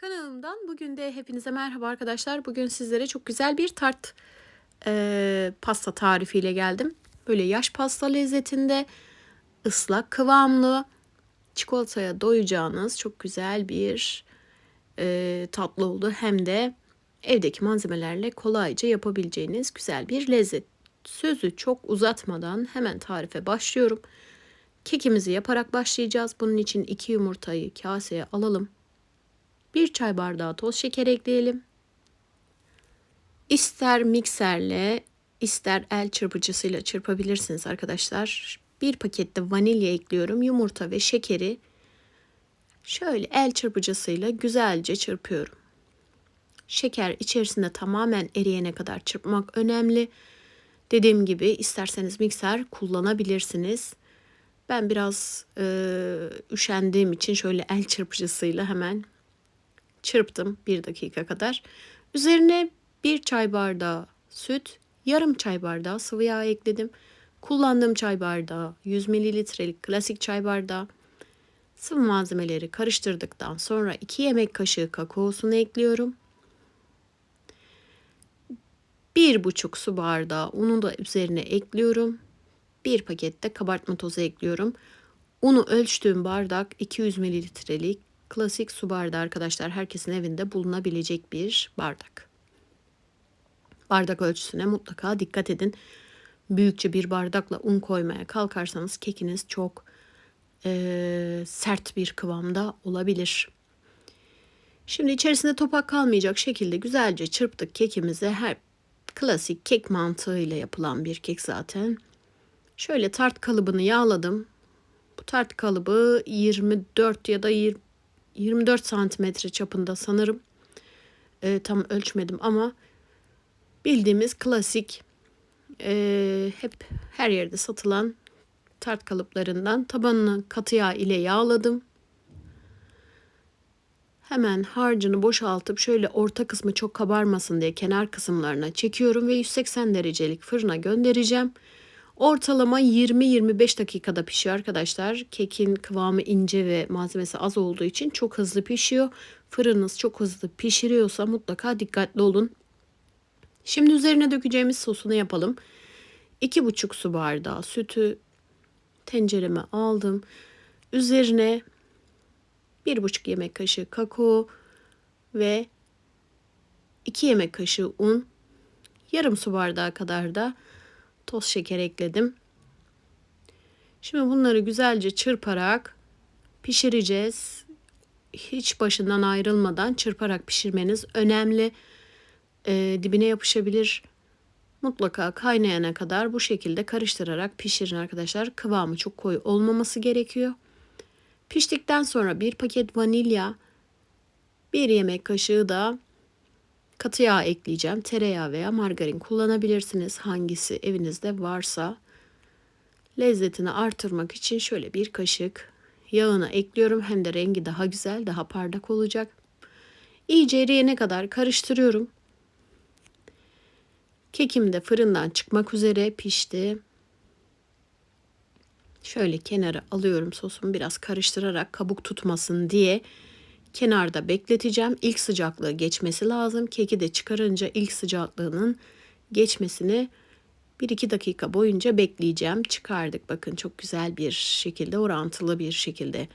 Kanalımdan bugün de hepinize merhaba arkadaşlar. Bugün sizlere çok güzel bir tart e, pasta tarifiyle geldim. Böyle yaş pasta lezzetinde ıslak kıvamlı çikolataya doyacağınız çok güzel bir e, tatlı oldu. Hem de evdeki malzemelerle kolayca yapabileceğiniz güzel bir lezzet. Sözü çok uzatmadan hemen tarife başlıyorum. Kekimizi yaparak başlayacağız. Bunun için iki yumurtayı kaseye alalım. 1 çay bardağı toz şeker ekleyelim. İster mikserle ister el çırpıcısıyla çırpabilirsiniz arkadaşlar. Bir pakette vanilya ekliyorum. Yumurta ve şekeri şöyle el çırpıcısıyla güzelce çırpıyorum. Şeker içerisinde tamamen eriyene kadar çırpmak önemli. Dediğim gibi isterseniz mikser kullanabilirsiniz. Ben biraz e, üşendiğim için şöyle el çırpıcısıyla hemen çırptım bir dakika kadar. Üzerine bir çay bardağı süt, yarım çay bardağı sıvı yağ ekledim. Kullandığım çay bardağı 100 mililitrelik klasik çay bardağı. Sıvı malzemeleri karıştırdıktan sonra 2 yemek kaşığı kakaosunu ekliyorum. 1,5 su bardağı unu da üzerine ekliyorum. Bir pakette kabartma tozu ekliyorum. Unu ölçtüğüm bardak 200 mililitrelik klasik su bardağı arkadaşlar. Herkesin evinde bulunabilecek bir bardak. Bardak ölçüsüne mutlaka dikkat edin. Büyükçe bir bardakla un koymaya kalkarsanız kekiniz çok e, sert bir kıvamda olabilir. Şimdi içerisinde topak kalmayacak şekilde güzelce çırptık kekimizi. Her klasik kek mantığıyla yapılan bir kek zaten. Şöyle tart kalıbını yağladım. Bu tart kalıbı 24 ya da 20 24 santimetre çapında sanırım. E, tam ölçmedim ama bildiğimiz klasik e, hep her yerde satılan tart kalıplarından tabanını katı yağ ile yağladım. Hemen harcını boşaltıp şöyle orta kısmı çok kabarmasın diye kenar kısımlarına çekiyorum ve 180 derecelik fırına göndereceğim. Ortalama 20-25 dakikada pişiyor arkadaşlar. Kekin kıvamı ince ve malzemesi az olduğu için çok hızlı pişiyor. Fırınınız çok hızlı pişiriyorsa mutlaka dikkatli olun. Şimdi üzerine dökeceğimiz sosunu yapalım. 2,5 su bardağı sütü tencereme aldım. Üzerine 1,5 yemek kaşığı kakao ve 2 yemek kaşığı un, yarım su bardağı kadar da toz şeker ekledim. Şimdi bunları güzelce çırparak pişireceğiz. Hiç başından ayrılmadan çırparak pişirmeniz önemli. Ee, dibine yapışabilir. Mutlaka kaynayana kadar bu şekilde karıştırarak pişirin arkadaşlar. Kıvamı çok koyu olmaması gerekiyor. Piştikten sonra bir paket vanilya, bir yemek kaşığı da Katı yağ ekleyeceğim. Tereyağı veya margarin kullanabilirsiniz. Hangisi evinizde varsa. Lezzetini artırmak için şöyle bir kaşık yağını ekliyorum. Hem de rengi daha güzel, daha parlak olacak. İyice eriyene kadar karıştırıyorum. Kekim de fırından çıkmak üzere pişti. Şöyle kenara alıyorum sosumu biraz karıştırarak kabuk tutmasın diye kenarda bekleteceğim. İlk sıcaklığı geçmesi lazım. Keki de çıkarınca ilk sıcaklığının geçmesini 1-2 dakika boyunca bekleyeceğim. Çıkardık bakın çok güzel bir şekilde orantılı bir şekilde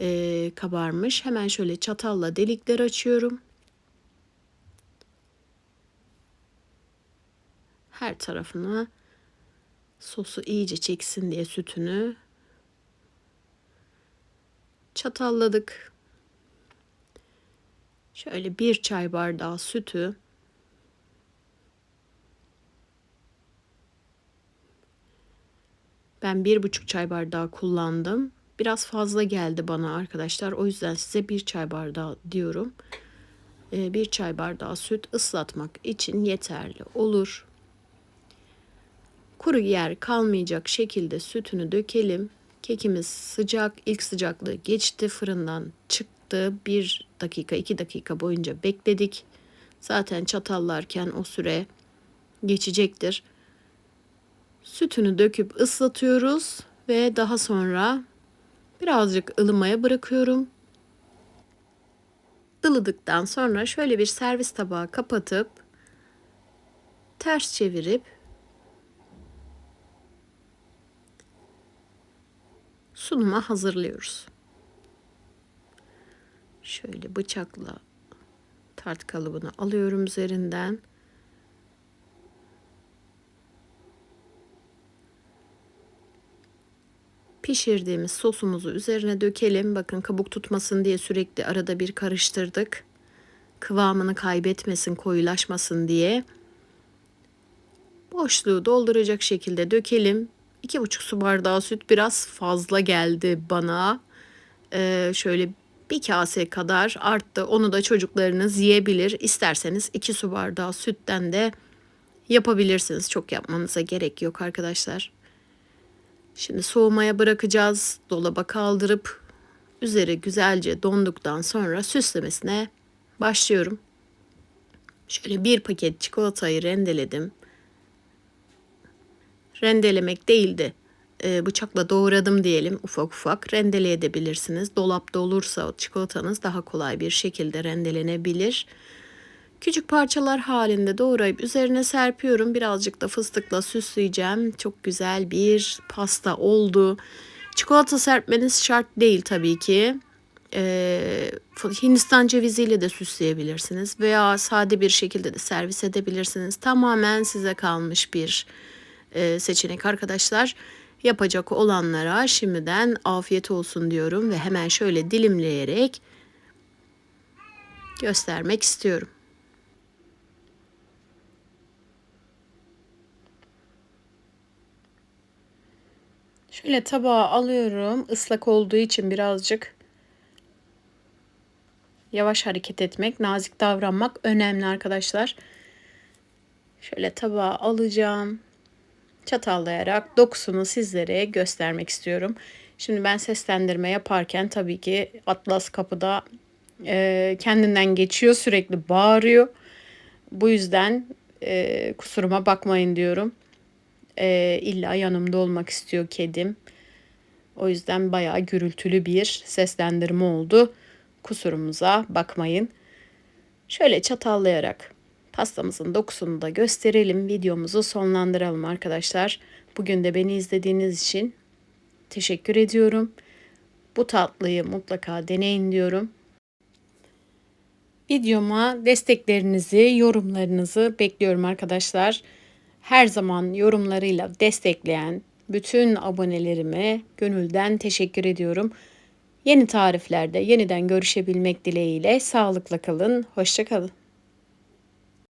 e, kabarmış. Hemen şöyle çatalla delikler açıyorum. Her tarafına sosu iyice çeksin diye sütünü çatalladık. Şöyle bir çay bardağı sütü ben bir buçuk çay bardağı kullandım. Biraz fazla geldi bana arkadaşlar. O yüzden size bir çay bardağı diyorum. Ee, bir çay bardağı süt ıslatmak için yeterli olur. Kuru yer kalmayacak şekilde sütünü dökelim. Kekimiz sıcak, ilk sıcaklığı geçti, fırından çıktı. Bir dakika 2 dakika boyunca bekledik. Zaten çatallarken o süre geçecektir. Sütünü döküp ıslatıyoruz ve daha sonra birazcık ılımaya bırakıyorum. ılıdıktan sonra şöyle bir servis tabağı kapatıp ters çevirip sunuma hazırlıyoruz. Şöyle bıçakla tart kalıbını alıyorum üzerinden. Pişirdiğimiz sosumuzu üzerine dökelim. Bakın kabuk tutmasın diye sürekli arada bir karıştırdık. Kıvamını kaybetmesin, koyulaşmasın diye. Boşluğu dolduracak şekilde dökelim. 2,5 su bardağı süt biraz fazla geldi bana. Ee, şöyle bir kase kadar arttı. Onu da çocuklarınız yiyebilir. İsterseniz 2 su bardağı sütten de yapabilirsiniz. Çok yapmanıza gerek yok arkadaşlar. Şimdi soğumaya bırakacağız. Dolaba kaldırıp üzeri güzelce donduktan sonra süslemesine başlıyorum. Şöyle bir paket çikolatayı rendeledim. Rendelemek değildi. E, bıçakla doğradım diyelim ufak ufak rendeleyebilirsiniz. Dolapta olursa çikolatanız daha kolay bir şekilde rendelenebilir. Küçük parçalar halinde doğrayıp üzerine serpiyorum. Birazcık da fıstıkla süsleyeceğim. Çok güzel bir pasta oldu. Çikolata serpmeniz şart değil tabii ki. Ee, Hindistan ceviziyle de süsleyebilirsiniz veya sade bir şekilde de servis edebilirsiniz. Tamamen size kalmış bir e, seçenek arkadaşlar. Yapacak olanlara şimdiden afiyet olsun diyorum ve hemen şöyle dilimleyerek göstermek istiyorum. Şöyle tabağa alıyorum. Islak olduğu için birazcık yavaş hareket etmek, nazik davranmak önemli arkadaşlar. Şöyle tabağa alacağım. Çatallayarak dokusunu sizlere göstermek istiyorum. Şimdi ben seslendirme yaparken tabii ki Atlas kapıda e, kendinden geçiyor, sürekli bağırıyor. Bu yüzden e, kusuruma bakmayın diyorum. E, illa yanımda olmak istiyor kedim. O yüzden bayağı gürültülü bir seslendirme oldu. Kusurumuza bakmayın. Şöyle çatallayarak pastamızın dokusunu da gösterelim. Videomuzu sonlandıralım arkadaşlar. Bugün de beni izlediğiniz için teşekkür ediyorum. Bu tatlıyı mutlaka deneyin diyorum. Videoma desteklerinizi, yorumlarınızı bekliyorum arkadaşlar her zaman yorumlarıyla destekleyen bütün abonelerime gönülden teşekkür ediyorum. Yeni tariflerde yeniden görüşebilmek dileğiyle sağlıkla kalın, hoşça kalın.